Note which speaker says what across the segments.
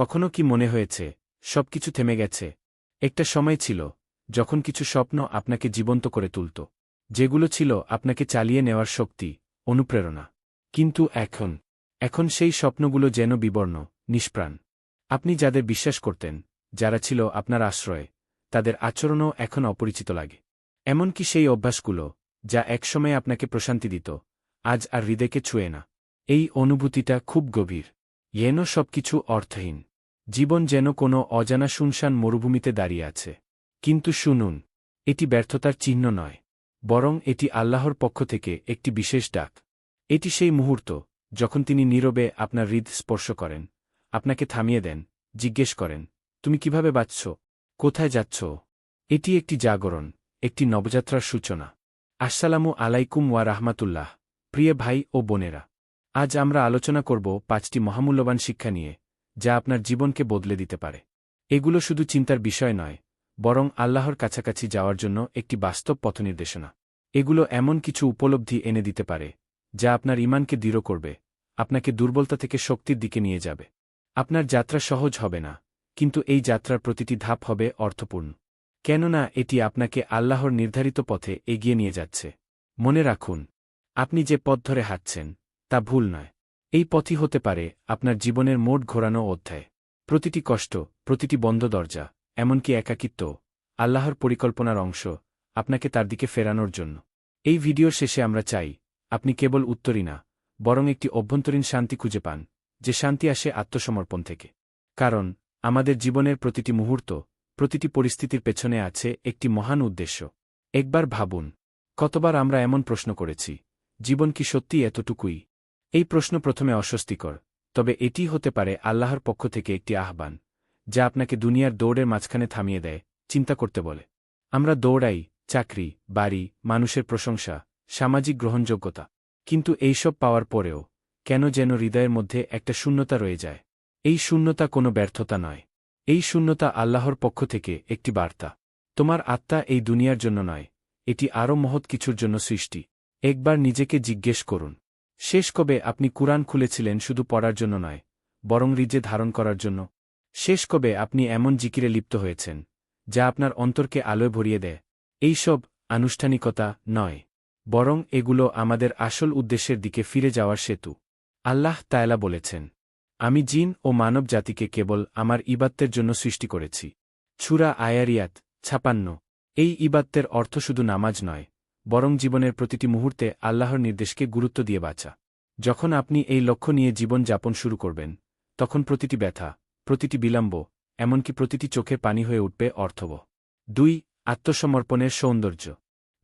Speaker 1: কখনো কি মনে হয়েছে, সবকিছু থেমে গেছে। একটা সময় ছিল, যখন কিছু স্বপ্ন আপনাকে জীবন্ত করে তুলত। যেগুলো ছিল আপনাকে চালিয়ে নেওয়ার শক্তি, অনুপ্রেরণা। কিন্তু এখন এখন সেই স্বপ্নগুলো যেন বিবর্ণ, নিষ্প্রাণ। আপনি যাদের বিশ্বাস করতেন, যারা ছিল আপনার আশ্রয়ে, তাদের আচরণও এখন অপরিচিত লাগে। এমনকি সেই অভ্যাসগুলো, যা একসময় আপনাকে প্রশান্তি দিত, আজ আর হৃদয়কে ছুঁয়ে না। এই অনুভূতিটা খুব গভীর। যেন সবকিছু অর্থহীন। জীবন যেন কোনো অজানা শুনশান মরুভূমিতে দাঁড়িয়ে আছে। কিন্তু শুনুন, এটি ব্যর্থতার চিহ্ন নয়, বরং এটি আল্লাহর পক্ষ থেকে একটি বিশেষ ডাক। এটি সেই মুহূর্ত যখন তিনি নীরবে আপনার হৃদ স্পর্শ করেন, আপনাকে থামিয়ে দেন, জিজ্ঞেস করেন, তুমি কীভাবে বাঁচছ? কোথায় যাচ্ছ? এটি একটি জাগরণ, একটি নবযাত্রার সূচনা। আসসালামু আলাইকুম ওয়া রাহমাতুল্লাহ, প্রিয় ভাই ও বোনেরা, আজ আমরা আলোচনা করব পাঁচটি মহামূল্যবান শিক্ষা নিয়ে। যা আপনার জীবনকে বদলে দিতে পারে। এগুলো শুধু চিন্তার বিষয় নয়, বরং আল্লাহর কাছাকাছি যাওয়ার জন্য একটি বাস্তব পথনির্দেশনা। এগুলো এমন কিছু উপলব্ধি এনে দিতে পারে, যা আপনার ইমানকে দৃঢ় করবে, আপনাকে দুর্বলতা থেকে শক্তির দিকে নিয়ে যাবে। আপনার যাত্রা সহজ হবে না, কিন্তু এই যাত্রার প্রতিটি ধাপ হবে অর্থপূর্ণ। কেননা এটি আপনাকে আল্লাহর নির্ধারিত পথে এগিয়ে নিয়ে যাচ্ছে। মনে রাখুন, আপনি যে পথ ধরে হাঁটছেন, তা ভুল নয়। এই পথই হতে পারে আপনার জীবনের মোট ঘোরানো অধ্যায়। প্রতিটি কষ্ট, প্রতিটি বন্ধ দরজা, এমনকি একাকিত্ব, আল্লাহর পরিকল্পনার অংশ, আপনাকে তার দিকে ফেরানোর জন্য। এই ভিডিওর শেষে আমরা চাই, আপনি কেবল উত্তরই না, বরং একটি অভ্যন্তরীণ শান্তি খুঁজে পান, যে শান্তি আসে আত্মসমর্পণ থেকে। কারণ, আমাদের জীবনের প্রতিটি মুহূর্ত, প্রতিটি পরিস্থিতির পেছনে আছে একটি মহান উদ্দেশ্য। একবার ভাবুন, কতবার আমরা এমন প্রশ্ন করেছি, জীবন কি সত্যি এতটুকুই? এই প্রশ্ন প্রথমে অস্বস্তিকর, তবে এটি হতে পারে আল্লাহর পক্ষ থেকে একটি আহ্বান, যা আপনাকে দুনিয়ার দৌড়ের মাঝখানে থামিয়ে দেয়, চিন্তা করতে বলে। আমরা দৌড়াই, চাকরি, বাড়ি, মানুষের প্রশংসা, সামাজিক গ্রহণযোগ্যতা। কিন্তু এইসব পাওয়ার পরেও, কেন যেন হৃদয়ের মধ্যে একটা শূন্যতা রয়ে যায়? এই শূন্যতা কোনো ব্যর্থতা নয়। এই শূন্যতা আল্লাহর পক্ষ থেকে একটি বার্তা। তোমার আত্মা এই দুনিয়ার জন্য নয়, এটি আরও মহৎ কিছুর জন্য সৃষ্টি। একবার নিজেকে জিজ্ঞেস করুন। শেষ কবে আপনি কুরআন খুলেছিলেন শুধু পড়ার জন্য নয়, বরং রিজে ধারণ করার জন্য। শেষ কবে আপনি এমন জিকিরে লিপ্ত হয়েছেন, যা আপনার অন্তরকে আলোয় ভরিয়ে দেয়। এইসব আনুষ্ঠানিকতা নয়, বরং এগুলো আমাদের আসল উদ্দেশ্যের দিকে ফিরে যাওয়ার সেতু। আল্লাহ তায়লা বলেছেন, আমি জিন ও মানব জাতিকে কেবল আমার ইবাত্তের জন্য সৃষ্টি করেছি। ছুরা আয়ারিয়াত ছাপান্ন। এই ইবাত্তের অর্থ শুধু নামাজ নয় বরং জীবনের প্রতিটি মুহূর্তে আল্লাহর নির্দেশকে গুরুত্ব দিয়ে বাঁচা যখন আপনি এই লক্ষ্য নিয়ে জীবন যাপন শুরু করবেন, তখন প্রতিটি ব্যথা, প্রতিটি বিলম্ব, এমনকি প্রতিটি চোখে পানি হয়ে উঠবে অর্থব দুই, আত্মসমর্পণের সৌন্দর্য।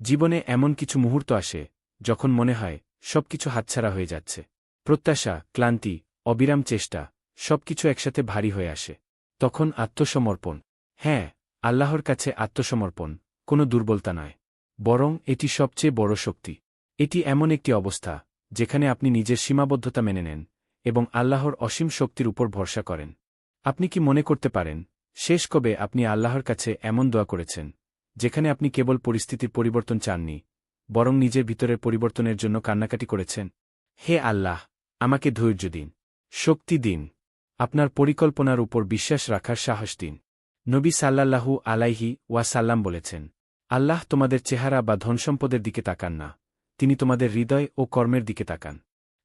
Speaker 1: জীবনে এমন কিছু মুহূর্ত আসে, যখন মনে হয়, সবকিছু হাতছাড়া হয়ে যাচ্ছে। প্রত্যাশা, ক্লান্তি, অবিরাম চেষ্টা, সবকিছু একসাথে ভারী হয়ে আসে। তখন আত্মসমর্পণ। হ্যাঁ আল্লাহর কাছে আত্মসমর্পণ কোনো দুর্বলতা নয়। বরং এটি সবচেয়ে বড় শক্তি। এটি এমন একটি অবস্থা, যেখানে আপনি নিজের সীমাবদ্ধতা মেনে নেন এবং আল্লাহর অসীম শক্তির উপর ভরসা করেন। আপনি কি মনে করতে পারেন, শেষ কবে আপনি আল্লাহর কাছে এমন দোয়া করেছেন, যেখানে আপনি কেবল পরিস্থিতির পরিবর্তন চাননি, বরং নিজের ভিতরের পরিবর্তনের জন্য কান্নাকাটি করেছেন? হে আল্লাহ, আমাকে ধৈর্য দিন, শক্তি দিন, আপনার পরিকল্পনার উপর বিশ্বাস রাখার সাহস দিন। নবী সাল্লাল্লাহু আলাইহি ওয়াসাল্লাম বলেছেন আল্লাহ তোমাদের চেহারা বা ধনসম্পদের দিকে তাকান না, তিনি তোমাদের হৃদয় ও কর্মের দিকে তাকান।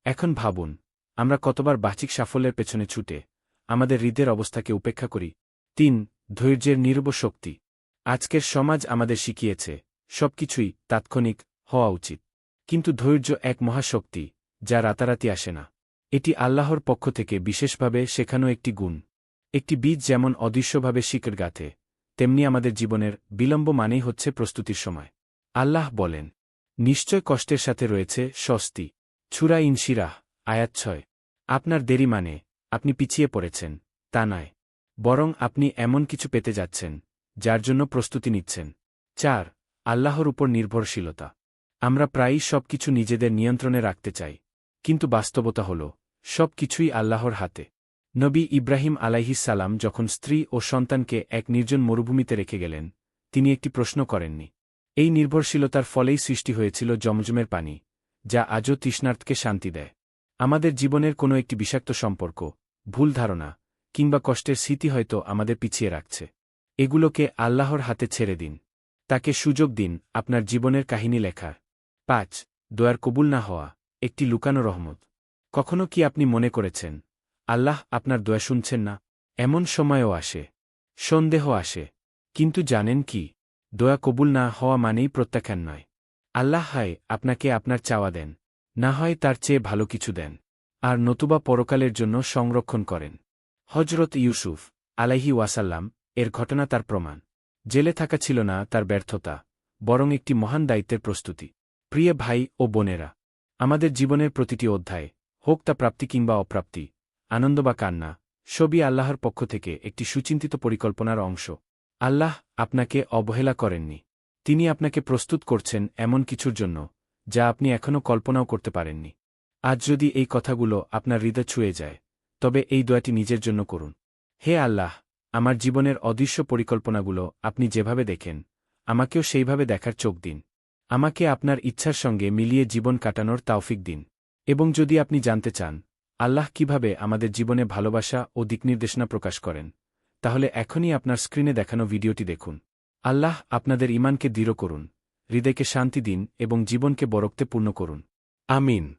Speaker 1: এখন ভাবুন, আমরা কতবার বাহ্যিক সাফল্যের পেছনে ছুটে, আমাদের হৃদের অবস্থাকে উপেক্ষা করি। তিন, ধৈর্যের নির্ব শক্তি। আজকের সমাজ আমাদের শিখিয়েছে, সবকিছুই তাৎক্ষণিক হওয়া উচিত। কিন্তু ধৈর্য এক মহাশক্তি, যা রাতারাতি আসে না। এটি আল্লাহর পক্ষ থেকে বিশেষভাবে শেখানো একটি গুণ। একটি বীজ যেমন অদৃশ্যভাবে শিকের গাথে তেমনি আমাদের জীবনের বিলম্ব মানেই হচ্ছে প্রস্তুতির সময়। আল্লাহ বলেন, নিশ্চয় কষ্টের সাথে রয়েছে স্বস্তি। ছুরা ইনশিরাহ আয়াচ্ছয় আপনার দেরি মানে আপনি পিছিয়ে পড়েছেন, তা নয়। বরং আপনি এমন কিছু পেতে যাচ্ছেন, যার জন্য প্রস্তুতি নিচ্ছেন। চার, আল্লাহর উপর নির্ভরশীলতা। আমরা প্রায়ই সব কিছু নিজেদের নিয়ন্ত্রণে রাখতে চাই, কিন্তু বাস্তবতা হল সব কিছুই আল্লাহর হাতে। নবী ইব্রাহিম আলাইহিসাল্লাম যখন স্ত্রী ও সন্তানকে এক নির্জন মরুভূমিতে রেখে গেলেন, তিনি একটি প্রশ্ন করেননি। এই নির্ভরশীলতার ফলেই সৃষ্টি হয়েছিল জমজমের পানি, যা আজও তৃষ্ণার্থকে শান্তি দেয়। আমাদের জীবনের কোনো একটি বিষাক্ত সম্পর্ক, ভুল ধারণা, কিংবা কষ্টের স্মৃতি হয়তো আমাদের পিছিয়ে রাখছে। এগুলোকে আল্লাহর হাতে ছেড়ে দিন। তাকে সুযোগ দিন আপনার জীবনের কাহিনী লেখার। পাঁচ, দয়ার কবুল না হওয়া, একটি লুকানো রহমত। কখনো কি আপনি মনে করেছেন আল্লাহ আপনার দয়া শুনছেন না, এমন সময়ও আসে, সন্দেহ আসে, কিন্তু জানেন কি, দয়া কবুল না হওয়া মানেই প্রত্যাখ্যান নয়। আল্লাহ হয়, আপনাকে আপনার চাওয়া দেন, না হয় তার চেয়ে ভালো কিছু দেন, আর নতুবা পরকালের জন্য সংরক্ষণ করেন। হজরত ইউসুফ, আলাইহি ওয়াসাল্লাম, এর ঘটনা তার প্রমাণ। জেলে থাকা ছিল না তার ব্যর্থতা, বরং একটি মহান দায়িত্বের প্রস্তুতি। প্রিয় ভাই ও বোনেরা, আমাদের জীবনের প্রতিটি অধ্যায়, হোক তা প্রাপ্তি কিংবা অপ্রাপ্তি আনন্দ বা কান্না, সবই আল্লাহর পক্ষ থেকে একটি সুচিন্তিত পরিকল্পনার অংশ। আল্লাহ আপনাকে অবহেলা করেননি। তিনি আপনাকে প্রস্তুত করছেন এমন কিছুর জন্য, যা আপনি এখনও কল্পনাও করতে পারেননি। আজ যদি এই কথাগুলো আপনার হৃদয় ছুঁয়ে যায়, তবে এই দোয়াটি নিজের জন্য করুন। হে আল্লাহ, আমার জীবনের অদৃশ্য পরিকল্পনাগুলো আপনি যেভাবে দেখেন, আমাকেও সেইভাবে দেখার চোখ দিন। আমাকে আপনার ইচ্ছার সঙ্গে মিলিয়ে জীবন কাটানোর তাওফিক দিন। এবং যদি আপনি জানতে চান আল্লাহ কীভাবে আমাদের জীবনে ভালোবাসা ও দিকনির্দেশনা প্রকাশ করেন, তাহলে এখনই আপনার স্ক্রিনে দেখানো ভিডিওটি দেখুন। আল্লাহ আপনাদের ইমানকে দৃঢ় করুন, হৃদয়কে শান্তি দিন এবং জীবনকে বরক্তে পূর্ণ করুন। আমিন।